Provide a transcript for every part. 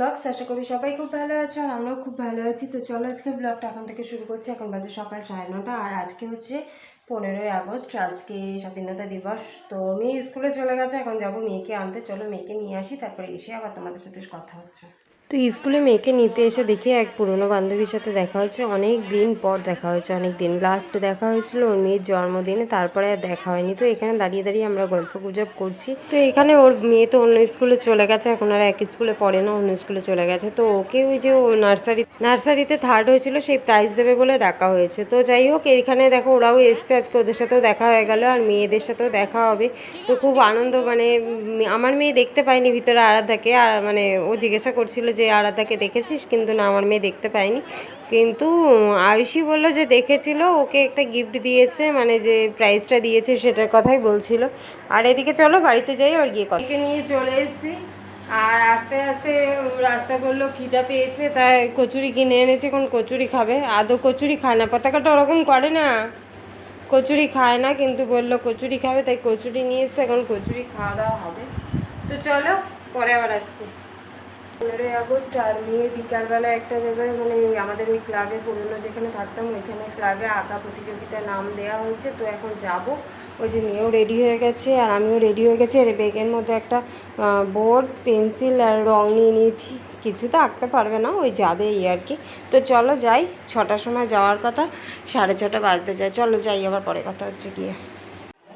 Blogs আশা করি সবাই খুব ভালো আছো আর আমরাও খুব ভালো আছি। তো চলো আজকে ব্লগটা এখন থেকে শুরু করছি। এখন বাজে সকাল সাড়ে নটা আর আজকে হচ্ছে পনেরোই আগস্ট, আজকে স্বাধীনতা দিবস। তো মেয়ে স্কুলে চলে গেছে, এখন যাব মেয়েকে আনতে। চলো মেয়েকে নিয়ে আসি, তারপরে এসে আবার তোমাদের সাথে কথা হচ্ছে। তো স্কুলে মেয়েকে নিতে এসে দেখি এক পুরনো বান্ধবীর সাথে দেখা হয়েছে। অনেক দিন পর দেখা হয়েছে, অনেক দিন। লাস্ট দেখা হয়েছিল ওর মেয়ের জন্মদিনে, তারপরে আর দেখা হয়নি। তো এখানে দাঁড়িয়ে দাঁড়িয়ে আমরা গল্প গুজব করছি। তো এখানে ওর মেয়ে তো অন্য স্কুলে চলে গেছে, এখন আর এক স্কুলে পড়ে না, অন্য স্কুলে চলে গেছে। তো ওকে ওই যে ও নার্সারি, নার্সারিতে থার্ড হয়েছিল, সেই প্রাইজ দেবে বলে ডাকা হয়েছে। তো যাই হোক, এখানে দেখো ওরাও এসছে, আজকে ওদের সাথেও দেখা হয়ে গেল আর মেয়েদের সাথেও দেখা হবে। তো খুব আনন্দ মানে আমার মেয়ে দেখতে পায়নি ভিতরে আরাধাকে। আর মানে ও জিজ্ঞাসা করছিল যে আরাধাকে দেখেছিস? কিন্তু না, আমার মেয়ে দেখতে পায়নি। কিন্তু আয়ুষী বলল যে দেখেছিল, ওকে একটা গিফট দিয়েছে মানে যে প্রাইজটা দিয়েছে সেটার কথাই বলছিল। আর এদিকে চলো, বাড়িতে যাই আর গিয়ে কথা নিয়ে চলে এসেছি। আর আস্তে আস্তে রাস্তা বলল, খিদা পেয়েছে, তাই কচুরি কিনে এনেছে, এখন কচুরি খাবে। আদৌ কচুরি খায় না, পতাকাটা ওরকম করে না। কচুরি খায় না, কিন্তু বলল, কচুরি খাবে, তাই কচুরি নিয়ে এসছে, এখন কচুরি খাওয়া দাওয়া হবে। তো চলো, পরে আবার আসছি। পনেরোই আগস্ট আর মেয়ে বিকালবেলা একটা জায়গায় মানে আমাদের ওই ক্লাবে পুরনো যেখানে থাকতাম, ওইখানে ক্লাবে আঁকা প্রতিযোগিতায় নাম দেওয়া হয়েছে, তো এখন যাব। ওই যে মেয়েও রেডি হয়ে গেছে আর আমিও রেডি হয়ে গেছি। আর ব্যাগের মধ্যে একটা বোর্ড পেন্সিল আর রং নিয়ে নিয়েছি। কিছু তো আঁকতে পারবে না, ওই যাবে এই আর কি। তো চলো যাই, ছটার সময় যাওয়ার কথা, সাড়ে ছটা বাজতে যায়। চলো যাই, আবার পরে কথা হচ্ছে গিয়ে।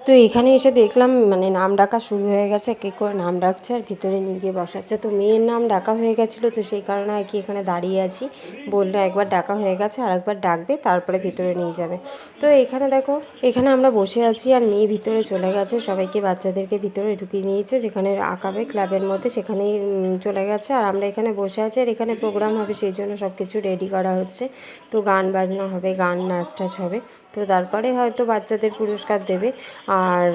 তো এখানে এসে দেখলাম মানে নাম ডাকা শুরু হয়ে গেছে, কে করে নাম ডাকছে আর ভিতরে নিয়ে গিয়ে বসাচ্ছে। তো মেয়ের নাম ডাকা হয়ে গেছিল, তো সেই কারণে আর কি এখানে দাঁড়িয়ে আছি। বলল একবার ডাকা হয়ে গেছে আর একবার ডাকবে, তারপরে ভিতরে নিয়ে যাবে। তো এখানে দেখো, এখানে আমরা বসে আছি আর মেয়ে ভিতরে চলে গেছে। সবাইকে বাচ্চাদেরকে ভিতরে ঢুকিয়ে নিয়েছে, যেখানে আঁকাবে ক্লাবের মধ্যে, সেখানেই চলে গেছে। আর আমরা এখানে বসে আছি আর এখানে প্রোগ্রাম হবে, সেই জন্য সব কিছু রেডি করা হচ্ছে। তো গান বাজনা হবে, গান নাচ টাচ হবে। তো তারপরে হয়তো বাচ্চাদের পুরস্কার দেবে। আর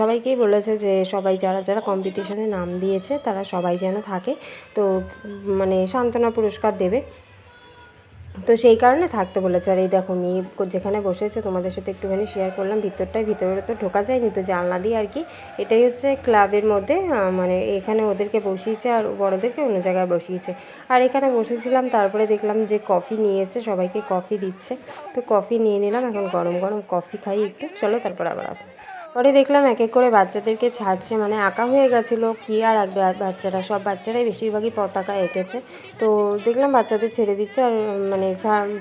সবাইকেই বলেছে যে সবাই যারা যারা কম্পিটিশনে নাম দিয়েছে তারা সবাই যেন থাকে। তো মানে সান্ত্বনা পুরস্কার দেবে। তো সেই কারণে থাকতে বলেছে। আর এই দেখো মেয়ে যেখানে বসেছে তোমাদের সাথে একটুখানি শেয়ার করলাম, ভিতরটায় ভিতরে তো ঢোকা যায়নি, তো জানলা দিয়ে আর কি। এটাই হচ্ছে ক্লাবের মধ্যে মানে এখানে ওদেরকে বসিয়েছে আর বড়োদেরকে অন্য জায়গায় বসিয়েছে। আর এখানে বসেছিলাম, তারপরে দেখলাম যে কফি নিয়েছে সবাইকে কফি দিচ্ছে। তো কফি নিয়ে নিলাম, এখন গরম গরম কফি খাই একটু। চলো, তারপর আবার আসি পরে দেখলাম এক এক করে বাচ্চাদেরকে ছাড়ছে মানে আঁকা হয়ে গেছিল। কী আর আঁকবে বাচ্চারা? সব বাচ্চারাই বেশিরভাগই পতাকা এঁকেছে। তো দেখলাম বাচ্চাদের ছেড়ে দিচ্ছে আর মানে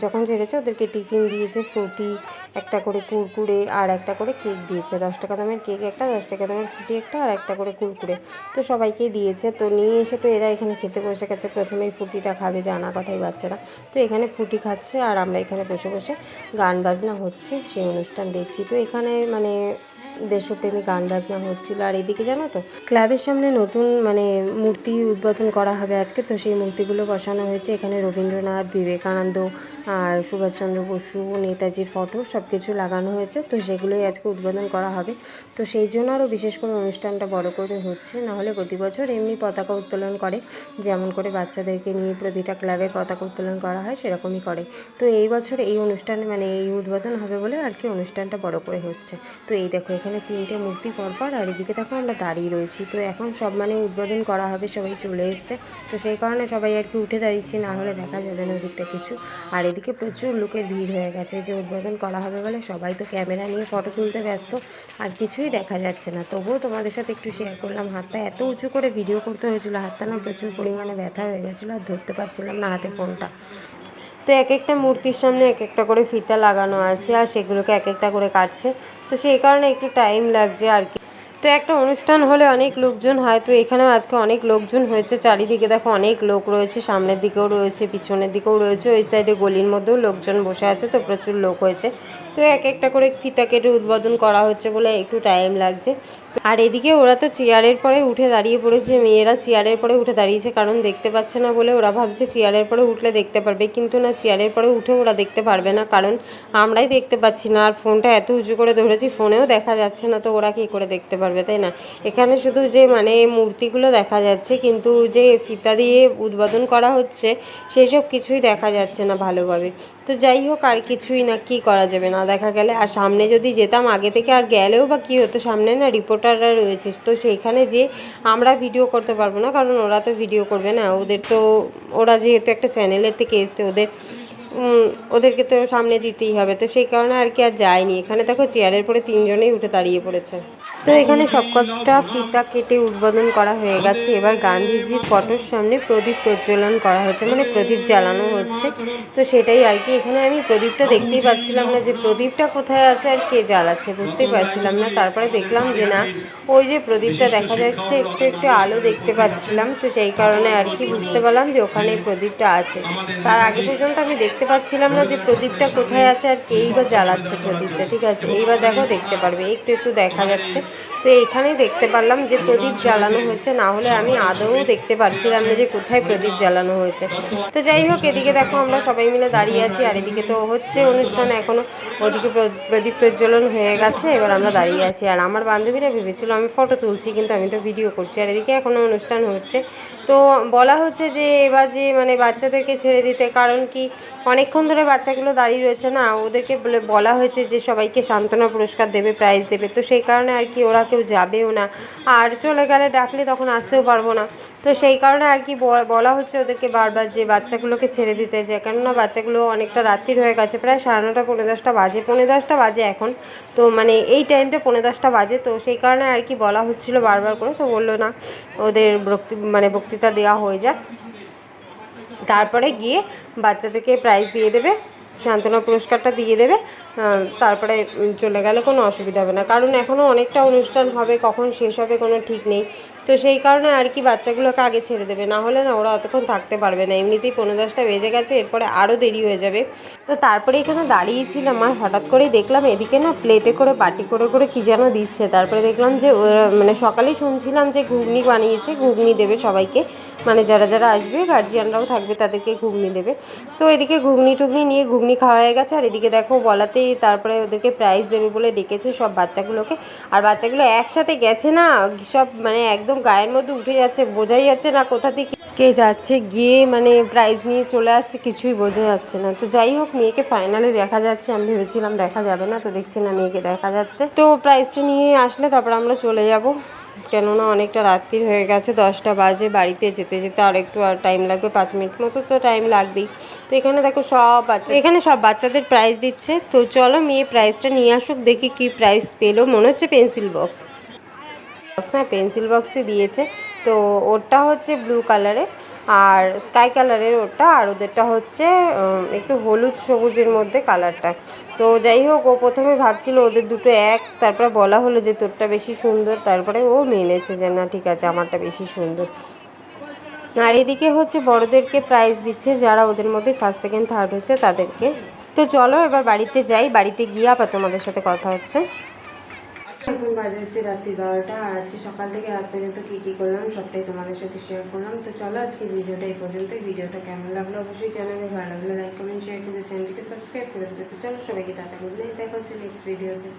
যখন ছেড়েছে ওদেরকে টিফিন দিয়েছে, ফ্রুটি, একটা করে কুরকুরে আর একটা করে কেক দিয়েছে। দশ টাকা দামের কেক একটা, দশ টাকা দামের ফ্রুটি একটা আর একটা করে কুরকুরে। তো সবাইকেই দিয়েছে। তো নিয়ে এসে তো এরা এখানে খেতে বসে গেছে। প্রথমেই ফুটিটা খাবে জানা কথাই বাচ্চারা। তো এখানে ফুটি খাচ্ছে আর আমরা এখানে বসে বসে গান বাজনা হচ্ছে, সেই অনুষ্ঠান দেখছি। তো এখানে মানে দেশপ্রেমী গান বাজনা হচ্ছিল। আর এদিকে জানো তো, ক্লাবের সামনে নতুন মানে মূর্তি উদ্বোধন করা হবে আজকে। তো সেই মূর্তিগুলো বসানো হয়েছে। এখানে রবীন্দ্রনাথ, বিবেকানন্দ আর সুভাষচন্দ্র বসু, নেতাজির ফটো সব কিছু লাগানো হয়েছে। তো সেগুলোই আজকে উদ্বোধন করা হবে। তো সেই জন্য আরও বিশেষ করে অনুষ্ঠানটা বড় করে হচ্ছে। নাহলে প্রতি বছর এমনি পতাকা উত্তোলন করে। যেমন করে বাচ্চাদেরকে নিয়ে প্রতিটা ক্লাবের পতাকা উত্তোলন করা হয়, সেরকমই করে। তো এই বছর এই অনুষ্ঠানে মানে এই উদ্বোধন হবে বলে আর কি অনুষ্ঠানটা বড় করে হচ্ছে। তো এই দেখো এখানে তিনটে মূর্তি পরপর আর এদিকে দেখো আমরা দাঁড়িয়ে রয়েছি। তো এখন সব মানে উদ্বোধন করা হবে, সবাই চলে এসছে। তো সেই কারণে সবাই আর কি উঠে দাঁড়িয়েছি, না হলে দেখা যাবে না ওদিকটা কিছু। আর এদিকে প্রচুর লোকের ভিড় হয়ে গেছে যে উদ্বোধন করা হবে বলে সবাই তো ক্যামেরা নিয়ে ফটো তুলতে ব্যস্ত, আর কিছুই দেখা যাচ্ছে না। তবুও তোমাদের সাথে একটু শেয়ার করলাম, হাতটা এত উঁচু করে ভিডিও করতে হয়েছিল, হাতটা না প্রচুর পরিমাণে ব্যথা হয়ে গেছিল আর ধরতে পারছিলাম না হাতে ফোনটা তো এক একটা মূর্তির সামনে এক একটা করে ফিতা লাগানো আছে আর সেগুলোকে এক একটা করে কাটছে। তো সেই কারণে একটু টাইম লাগছে আর কি। তো একটা অনুষ্ঠান হলে অনেক লোকজন হয়। তো এখানেও আজকে অনেক লোকজন হয়েছে। চারিদিকে দেখো অনেক লোক রয়েছে। সামনের দিকেও রয়েছে, পিছনের দিকেও রয়েছে। ওই সাইডে গলির মধ্যেও লোকজন বসে আছে। তো প্রচুর লোক হয়েছে। তো এক একটা করে ফিতা কেটে উদ্বোধন করা হচ্ছে বলে একটু টাইম লাগছে। আর এদিকে ওরা তো চেয়ারের পরে উঠে দাঁড়িয়ে পড়েছে, মেয়েরা চেয়ারের পরে উঠে দাঁড়িয়েছে, কারণ দেখতে পাচ্ছে না বলে ওরা ভাবছে চেয়ারের পরে উঠলে দেখতে পারবে, কিন্তু না চেয়ারের পরে উঠে ওরা দেখতে পারবে না, কারণ আমরাই দেখতে পাচ্ছি না, আর ফোনটা এত উঁচু করে ধরেছি ফোনেও দেখা যাচ্ছে না, তো ওরা কী করে দেখতে পারবে, তাই না? এখানে শুধু যে মানে মূর্তিগুলো দেখা যাচ্ছে, কিন্তু যে ফিতা দিয়ে উদ্বোধন করা হচ্ছে সেই সব কিছুই দেখা যাচ্ছে না ভালোভাবে। তো যাই হোক, আর কিছুই না, কি করা যাবে না? দেখা গেলে। আর সামনে যদি যেতাম, আগে থেকে আর গেলেও বা কী হতো, সামনে না রিপোর্টাররা রয়েছে। তো সেইখানে যে আমরা ভিডিও করতে পারব না, কারণ ওরা তো ভিডিও করবে না। ওদের তো, ওরা যেহেতু একটা চ্যানেলের থেকে এসছে, ওদের ওদেরকে তো সামনে দিতেই হবে। তো সেই কারণে আর কি আর যায়নি। এখানে দেখো চেয়ারের পরে তিনজনেই উঠে দাঁড়িয়ে পড়েছে। তো এখানে সব কটা ফিতা কেটে উদ্বোধন করা হয়ে গেছে। এবার গান্ধীজির ফটোর সামনে প্রদীপ প্রজ্বলন করা হচ্ছে মানে প্রদীপ জ্বালানো হচ্ছে। তো সেটাই আর কি, এখানে আমি প্রদীপটা দেখতেই পাচ্ছিলাম না যে প্রদীপটা কোথায় আছে আর কে জ্বালাচ্ছে, বুঝতেই পারছিলাম না। তারপরে দেখলাম যে না, ওই যে প্রদীপটা দেখা যাচ্ছে, একটু একটু আলো দেখতে পাচ্ছিলাম। তো সেই কারণে আর কি বুঝতে পারলাম যে ওখানে প্রদীপটা আছে। তার আগে পর্যন্ত আমি দেখতে পাচ্ছিলাম না যে প্রদীপটা কোথায় আছে আর কেই বা জ্বালাচ্ছে প্রদীপটা, ঠিক আছে? এইবার দেখো, দেখতে পারবে, একটু একটু দেখা যাচ্ছে। তো এখানেই দেখতে পারলাম যে প্রদীপ জ্বালানো হয়েছে। না হলে আমি আদৌ দেখতে পারছিলাম না যে কোথায় প্রদীপ জ্বালানো হয়েছে। তো যাই হোক, এদিকে দেখো আমরা সবাই মিলে দাঁড়িয়ে আছি। আর এদিকে তো হচ্ছে অনুষ্ঠান এখনও ওদিকে প্র- প্রদীপ প্রজ্বলন হয়ে গেছে, এবার আমরা দাঁড়িয়ে আছি। আর আমার বান্ধবীরা ভেবেছিল আমি ফটো তুলছি, কিন্তু আমি তো ভিডিও করছি। আর এদিকে এখনও অনুষ্ঠান হচ্ছে। তো বলা হচ্ছে যে এবার যে মানে বাচ্চাদেরকে ছেড়ে দিতে, কারণ কি অনেকক্ষণ ধরে বাচ্চাগুলো দাঁড়িয়ে রয়েছে না, ওদেরকে বলা হয়েছে যে সবাইকে সান্ত্বনা পুরস্কার দেবে প্রাইজ দেবে। তো সেই কারণে আর কি ওরা কেউ যাবেও না। আর চলে গেলে ডাকলে তখন আসতেও পারব না। তো সেই কারণে আর কি বলা হচ্ছে ওদেরকে বারবার যে বাচ্চাগুলোকে ছেড়ে দিতে যে, কেননা বাচ্চাগুলো অনেকটা রাত্রির হয়ে গেছে, প্রায় সাড়ে নটা, পৌনে দশটা বাজে, পৌনে দশটা বাজে এখন। তো মানে এই টাইমটা পৌনে দশটা বাজে, তো সেই কারণে আর কি বলা হচ্ছিল বারবার করে। তো বলল না, ওদের বক্তৃ মানে বক্তৃতা দেওয়া হয়ে যাক। তারপরে গিয়ে বাচ্চাদেরকে প্রাইজ দিয়ে দেবে। সান্ত্বনা পুরস্কারটা দিয়ে দেবে তারপরে চলে গেলে কোনো অসুবিধা হবে না। কারণ এখনও অনেকটা অনুষ্ঠান হবে, কখন শেষ হবে কোনো ঠিক নেই। তো সেই কারণে আর কি বাচ্চাগুলোকে আগে ছেড়ে দেবে। না হলে না ওরা অতক্ষণ থাকতে পারবে না। এমনিতেই পনেরো দশটা বেজে গেছে, এরপরে আরও দেরি হয়ে যাবে। তো তারপরে এখানে দাঁড়িয়েছিলাম আর হঠাৎ করেই দেখলাম এদিকে না প্লেটে করে, বাটি করে করে কী যেন দিচ্ছে। তারপরে দেখলাম যে মানে সকালেই শুনছিলাম যে ঘুগনি বানিয়েছে, ঘুগনি দেবে সবাইকে। মানে যারা যারা আসবে গার্জিয়ানরাও থাকবে, তাদেরকে ঘুগনি দেবে। তো এদিকে ঘুগনি টুগনি নিয়ে ঘুগনি খাওয়া হয়ে গেছে। আর এদিকে দেখো বলাতেই তারপরে ওদেরকে প্রাইজ দেবে বলে ডেকেছে সব বাচ্চাগুলোকে। আর বাচ্চাগুলো একসাথে গেছে না, সব মানে একদম গায়ের মধ্যে উঠে যাচ্ছে, বোঝাই যাচ্ছে না কোথা থেকে কে যাচ্ছে, গিয়ে মানে প্রাইজ নিয়ে চলে আসছে, কিছুই বোঝা যাচ্ছে না। তো যাই হোক, মেয়েকে ফাইনালে দেখা যাচ্ছে, আমি ভেবেছিলাম দেখা যাবে না, তো দেখছি না মেয়েকে দেখা যাচ্ছে। তো প্রাইজটা নিয়ে আসলে তারপর আমরা চলে যাব। কেননা অনেকটা রাত্রির হয়ে গেছে, দশটা বাজে, বাড়িতে যেতে যেতে আর একটু আর টাইম লাগবে, পাঁচ মিনিট মতো তো টাইম লাগবেই। তো এখানে দেখো সব বাচ্চা, এখানে সব বাচ্চাদের প্রাইজ দিচ্ছে। তো চলো মেয়ে প্রাইজটা নিয়ে আসুক, দেখি কি প্রাইজ পেল। মনে হচ্ছে পেন্সিল বক্স বক্স হ্যাঁ পেন্সিল বক্সে দিয়েছে। তো ওরটা হচ্ছে ব্লু কালারের আর স্কাই কালারের ওরটা, আর ওদেরটা হচ্ছে একটু হলুদ সবুজের মধ্যে কালারটা তো যাই হোক, ও প্রথমে ভাবছিল ওদের দুটো এক, তারপরে বলা হলো যে তোরটা বেশি সুন্দর, তারপরে ও মেনেছে যে না, ঠিক আছে, আমারটা বেশি সুন্দর। আর এদিকে হচ্ছে বড়দেরকে প্রাইজ দিচ্ছে, যারা ওদের মধ্যে ফার্স্ট সেকেন্ড থার্ড হচ্ছে তাদেরকে। তো চলো, এবার বাড়িতে যাই, বাড়িতে গিয়ে আবার তোমাদের সাথে কথা হচ্ছে। বাজে হচ্ছে রাত্রি বারোটা, আর আজকে সকাল থেকে রাত পর্যন্ত কী কী করলাম সবটাই তোমাদের সাথে শেয়ার করলাম। তো চলো আজকে ভিডিওটা এই পর্যন্তই। ভিডিওটা কেমন লাগল অবশ্যই জানাবে। ভালো লাগলে লাইক কমেন্ট শেয়ার করে চ্যানেলটিকে সাবস্ক্রাইব করে দেবে তো চলো সবাইকে টাটা গুড নাইট দেখা হচ্ছে নেক্সট ভিডিওতে